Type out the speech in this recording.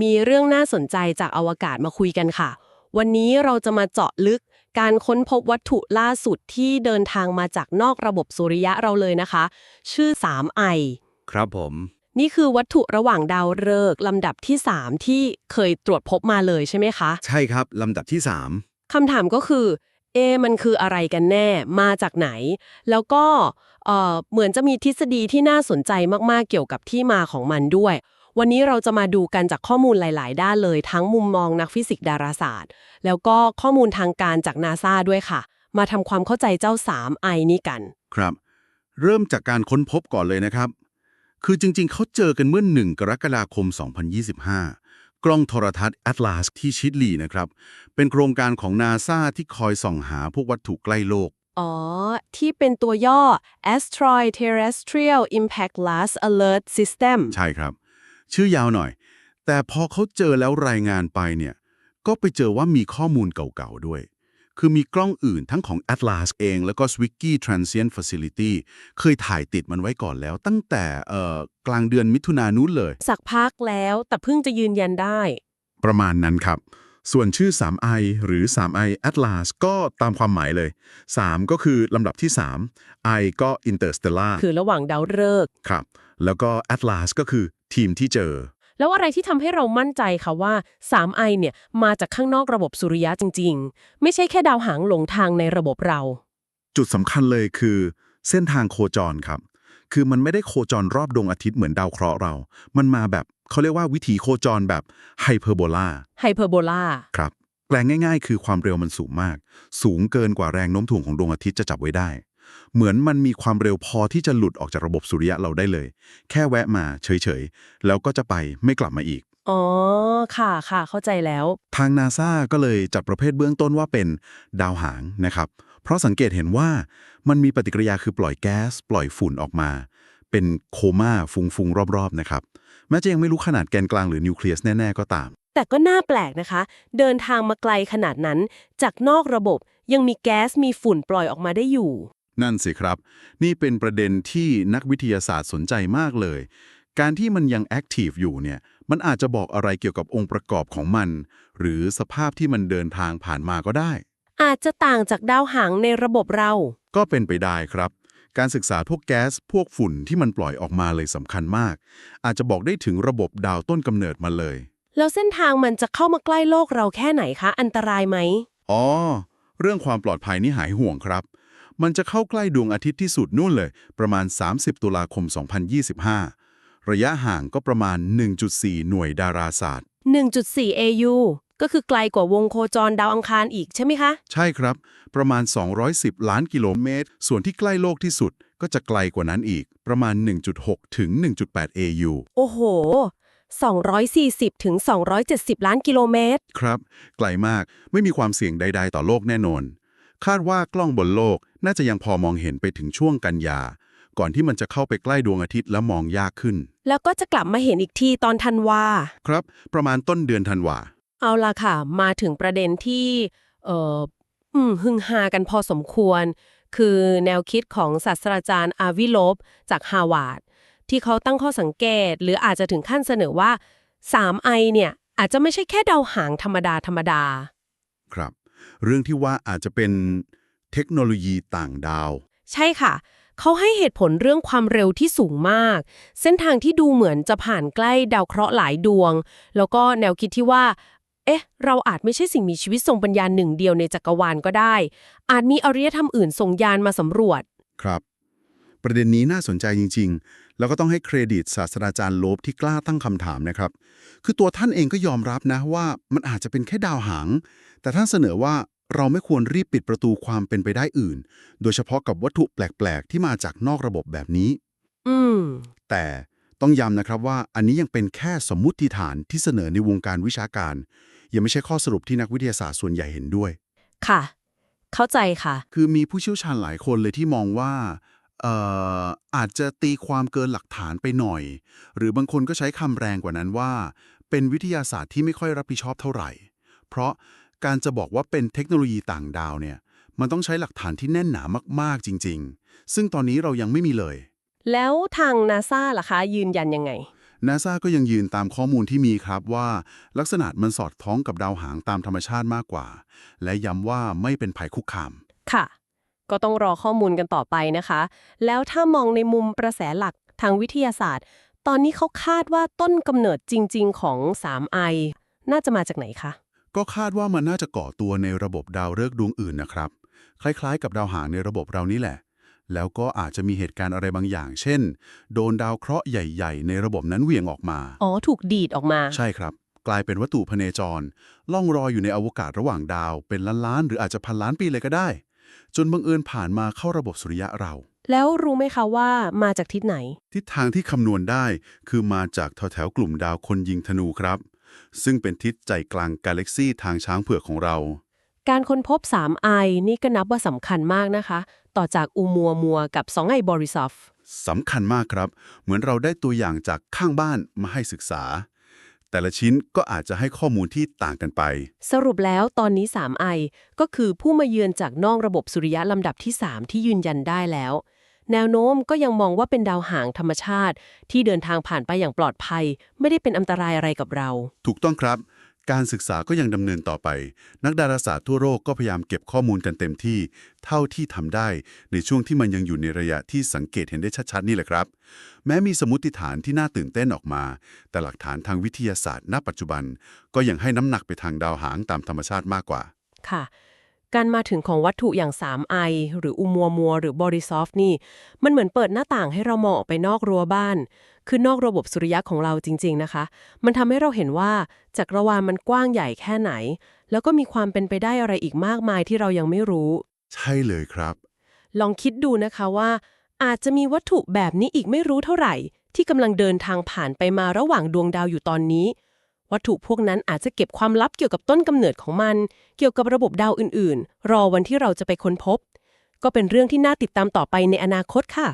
มีเรื่องน่าสนใจจากอวกาศมาคุยกันค่ะ วันนี้เราจะมาเจาะลึกการค้นพบวัตถุล่าสุดที่เดินทางมาจากนอกระบบสุริยะเราเลยนะคะ ชื่อ 3i ครับผม นี่คือวัตถุระหว่างดาวฤกษ์ลำดับที่ 3 ที่เคยตรวจพบมาเลยใช่ไหมคะ ใช่ครับลำดับที่คำถามก็คือ เอะมันคืออะไรกันแน่ มาจากไหน แล้วก็เอ่อเหมือนจะมีทฤษฎีที่น่าสนใจมากๆเกี่ยวกับที่มาของมันด้วย วันนี้เราจะมาดูกันจากข้อมูลหลาย ๆ ด้านเลย ทั้งมุมมองนักฟิสิกส์ดาราศาสตร์ แล้วก็ข้อมูลทางการจากนาซาด้วยค่ะ มาทำความเข้าใจเจ้า 3i นี้กันๆครับ เริ่มจากการค้นพบก่อนเลยนะครับ คือจริง ๆ เขาเจอกันเมื่อ 1 กรกฎาคม 2025 กล้องโทรทัศน์ Atlas ที่ชิดลีนะครับ เป็นโครงการของนาซาที่คอยส่องหาพวกวัตถุใกล้โลกอ๋อ ที่เป็นตัวย่อ Asteroid Terrestrial Impactless Alert System ใช่ครับ ชื่อยาวหน่อย แต่พอเขาเจอแล้วรายงานไปเนี่ย ก็ไปเจอว่ามีข้อมูลเก่าๆด้วย คือมีกล้องอื่นทั้งของ Atlas เอง แล้วก็ Zwicky Transient Facility เคยถ่ายติดมันไว้ก่อนแล้ว ตั้งแต่เอ่อกลางเดือนมิถุนายนนู้นเลย สักพักแล้วแต่เพิ่งจะยืนยันได้ ประมาณนั้นครับส่วนชื่อ 3i หรือ 3i Atlas ก็ตามความหมายเลย 3 ก็คือลำดับที่ 3 i ก็ Interstellar คือระหว่างดาวฤกษ์ครับ แล้วก็ Atlas ก็คือทีมที่เจอ แล้วอะไรที่ทำให้เรามั่นใจค่ะว่า 3i เนี่ยมาจากข้างนอกระบบสุริยะจริง ๆ ไม่ใช่แค่ดาวหางหลงทางในระบบเรา จุดสำคัญเลยคือ เส้นทางโคจรครับ คือมันไม่ได้โคจรรอบดวงอาทิตย์เหมือนดาวเคราะห์เรา มันมาแบบเขาเรียกว่าวิถีโคจรแบบไฮเปอร์โบลาไฮเปอร์โบลาครับแปลงง่าย ๆ คือความเร็วมันสูงมาก สูงเกินกว่าแรงโน้มถ่วงของดวงอาทิตย์จะจับไว้ได้ เหมือนมันมีความเร็วพอที่จะหลุดออกจากระบบสุริยะเราได้เลย แค่แวะมาเฉยๆ แล้วก็จะไปไม่กลับมาอีก อ๋อ ค่ะค่ะ เข้าใจแล้ว ทางนาซาก็เลยจัดประเภทเบื้องต้นว่าเป็นดาวหางนะครับ เพราะสังเกตเห็นว่ามันมีปฏิกิริยาคือปล่อยแก๊ส ปล่อยฝุ่นออกมา เป็นโคม่าฟุ้งๆรอบๆนะครับ แม้จะยังไม่รู้ขนาดแกนกลางหรือนิวเคลียสแน่ๆก็ตามแต่ก็น่าแปลกนะคะ เดินทางมาไกลขนาดนั้น จากนอกระบบยังมีแก๊สมีฝุ่นปล่อยออกมาได้อยู่ นั่นสิครับ นี่เป็นประเด็นที่นักวิทยาศาสตร์สนใจมากเลย การที่มันยังแอคทีฟอยู่เนี่ย มันอาจจะบอกอะไรเกี่ยวกับองค์ประกอบของมัน หรือสภาพที่มันเดินทางผ่านมาก็ได้ อาจจะต่างจากดาวหางในระบบเรา ก็เป็นไปได้ครับ การศึกษาพวกแก๊ส พวกฝุ่นที่มันปล่อยออกมาเลยสำคัญมาก อาจจะบอกได้ถึงระบบดาวต้นกำเนิดมาเลย แล้วเส้นทางมันจะเข้ามาใกล้โลกเราแค่ไหนคะ อันตรายไหม อ๋อ เรื่องความปลอดภัยนี่หายห่วงครับ มันจะเข้าใกล้ดวงอาทิตย์ที่สุดนู่นเลย ประมาณ 30 ตุลาคม 2025 ระยะห่างก็ประมาณ 1.4 หน่วยดาราศาสตร์ 1.4 AU ก็คือไกลกว่าวงโคจรดาวอังคารอีกใช่ไหมคะ ใช่ครับ ประมาณ 210 ล้านกิโลเมตร ส่วนที่ใกล้โลกที่สุดก็จะไกลกว่านั้นอีก ประมาณ 1.6 ถึง 1.8 AU โอ้โห 240 ถึง 270 ล้านกิโลเมตร ครับ ไกลมาก ไม่มีความเสี่ยงใด ๆ ต่อโลกแน่นอน คาดว่ากล้องบนโลก น่าจะยังพอมองเห็นไปถึงช่วงกันยา ก่อนที่มันจะเข้าไปใกล้ดวงอาทิตย์แล้วมองยากขึ้น แล้วก็จะกลับมาเห็นอีกทีตอนธันวา ครับ ประมาณต้นเดือนธันวา เอาล่ะค่ะ มาถึงประเด็นที่เอ่ออืมฮึ่งฮากันพอสมควร คือแนวคิดของศาสตราจารย์อาวิโลบจากฮาวาดที่เขาตั้งข้อสังเกต หรืออาจจะถึงขั้นเสนอว่า 3i เนี่ย อาจจะไม่ใช่แค่ดาวหางธรรมดาธรรมดา ครับ เรื่องที่ว่าอาจจะเป็น เทคโนโลยีต่างดาว ใช่ค่ะ เขาให้เหตุผลเรื่องความเร็วที่สูงมาก เส้นทางที่ดูเหมือนจะผ่านใกล้ดาวเคราะห์หลายดวง แล้วก็แนวคิดที่ว่า เอ๊ะ เราอาจไม่ใช่สิ่งมีชีวิตทรงปัญญาหนึ่งเดียวในจักรวาลก็ได้ อาจมีอารยธรรมอื่นส่งยานมาสำรวจ ครับ ประเด็นนี้น่าสนใจจริง ๆ แล้วก็ต้องให้เครดิตศาสตราจารย์โลบที่กล้าตั้งคำถามนะครับ คือตัวท่านเองก็ยอมรับนะว่ามันอาจจะเป็นแค่ดาวหาง แต่ท่านเสนอว่า เราไม่ควรรีบปิดประตูความเป็นไปได้อื่น โดยเฉพาะกับวัตถุแปลก ๆ ที่มาจากนอกระบบแบบนี้ อืม แต่ต้องย้ำนะครับว่าอันนี้ยังเป็นแค่สมมุติฐานที่เสนอในวงการวิชาการ ยังไม่ใช่ข้อสรุปที่นักวิทยาศาสตร์ส่วนใหญ่เห็นด้วย ค่ะ เข้าใจค่ะ คือมีผู้เชี่ยวชาญหลายคนเลยที่มองว่าเอ่ออาจจะตีความเกินหลักฐานไปหน่อย หรือบางคนก็ใช้คำแรงกว่านั้นว่า เป็นวิทยาศาสตร์ที่ไม่ค่อยรับผิดชอบเท่าไหร่ เพราะ การจะบอกว่าเป็นเทคโนโลยีต่างดาวเนี่ย มันต้องใช้หลักฐานที่แน่นหนามากๆจริง ๆ ซึ่งตอนนี้เรายังไม่มีเลย แล้วทางนาซาล่ะคะ ยืนยันยังไงนาซาก็ยังยืนตามข้อมูลที่มีครับว่า ลักษณะมันสอดคล้องกับดาวหางตามธรรมชาติมากกว่า และย้ำว่าไม่เป็นภัยคุกคาม ค่ะ ก็ต้องรอข้อมูลกันต่อไปนะคะ แล้วถ้ามองในมุมประแสหลักทางวิทยาศาสตร์ ตอนนี้เขาคาดว่าต้นกำเนิดจริง ๆ ของ 3i น่าจะมาจากไหนคะ ก็คาดว่ามันน่าจะก่อตัวในระบบดาวฤกษ์ดวงอื่นนะครับ คล้ายๆ กับดาวหางในระบบเรานี่แหละ แล้วก็อาจจะมีเหตุการณ์อะไรบางอย่าง เช่น โดนดาวเคราะห์ใหญ่ ๆ ในระบบนั้นเหวี่ยงออกมา อ๋อ ถูกดีดออกมา ใช่ครับ กลายเป็นวัตถุพเนจร ล่องรอยอยู่ในอวกาศระหว่างดาว เป็นล้านๆหรืออาจจะพันล้านปีเลยก็ได้ จนบังเอิญผ่านมาเข้าระบบสุริยะเรา แล้วรู้ไหมคะว่ามาจากทิศไหน ทิศทางที่คำนวณได้คือมาจากแถวๆกลุ่มดาวคนยิงธนูครับ ซึ่งเป็นทิศใจกลางกาแล็กซีทางช้างเผือกของเรา การค้นพบ 3i นี่ก็นับว่าสำคัญมากนะคะ ต่อจากอูมัวมัวกับ 2i บอริซอฟสำคัญมากครับ เหมือนเราได้ตัวอย่างจากข้างบ้านมาให้ศึกษา แต่ละชิ้นก็อาจจะให้ข้อมูลที่ต่างกันไป สรุปแล้วตอนนี้ 3i ก็คือผู้มาเยือนจากนอกระบบสุริยะลำดับที่ 3 ที่ยืนยันได้แล้ว แนวโน้มก็ยังมองว่าเป็นดาวหางธรรมชาติ ที่เดินทางผ่านไปอย่างปลอดภัย ไม่ได้เป็นอันตรายอะไรกับเรา ถูกต้องครับ การศึกษาก็ยังดำเนินต่อไป นักดาราศาสตร์ทั่วโลกก็พยายามเก็บข้อมูลกันเต็มที่ เท่าที่ทำได้ ในช่วงที่มันยังอยู่ในระยะที่สังเกตเห็นได้ชัดๆนี่แหละครับ แม้มีสมมติฐานที่น่าตื่นเต้นออกมา แต่หลักฐานทางวิทยาศาสตร์ณปัจจุบัน ก็ยังให้น้ำหนักไปทางดาวหางตามธรรมชาติมากกว่าค่ะ การมาถึงของวัตถุอย่าง 3i หรืออุมัวมัว หรือบอริซอฟนี่ มันเหมือนเปิดหน้าต่างให้เรามองออกไปนอกรั้วบ้าน คือนอกระบบสุริยะของเราจริง ๆนะคะ มันทำให้เราเห็นว่าจักรวาลมันกว้างใหญ่แค่ไหน แล้วก็มีความเป็นไปได้อะไรอีกมากมายที่เรายังไม่รู้ ใช่เลยครับ ลองคิดดูนะคะว่า อาจจะมีวัตถุแบบนี้อีกไม่รู้เท่าไหร่ ที่กำลังเดินทางผ่านไปมาระหว่างดวงดาวอยู่ตอนนี้ วัตถุพวกนั้นอาจจะเก็บความลับเกี่ยวกับต้นกำเนิดของมัน เกี่ยวกับระบบดาวอื่น ๆ รอวันที่เราจะไปค้นพบ ก็เป็นเรื่องที่น่าติดตามต่อไปในอนาคตค่ะ